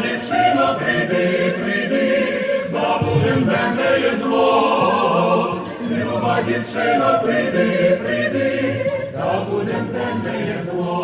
дівчино, прийди, прийди, забудем денне є зло. Люба дівчино, прийди, прийди, забудем денне є зло.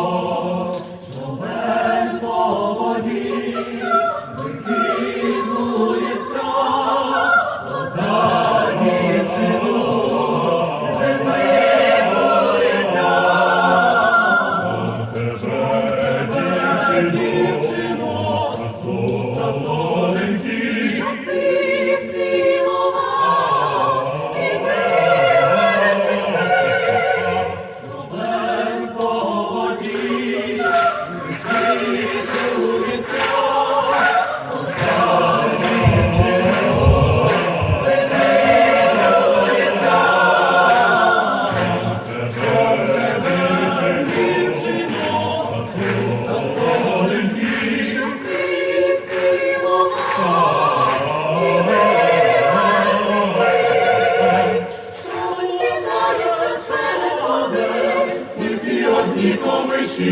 Тільки одні комиші,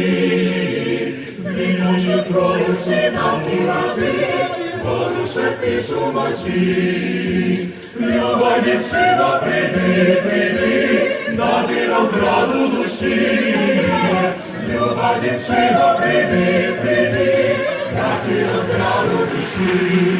звільнують кровучи на сіражі, порушить тишу вночі. Люба дівчина, прийди, прийди, дати розраду душі. Люба дівчина, прийди, прийди, дати розраду душі.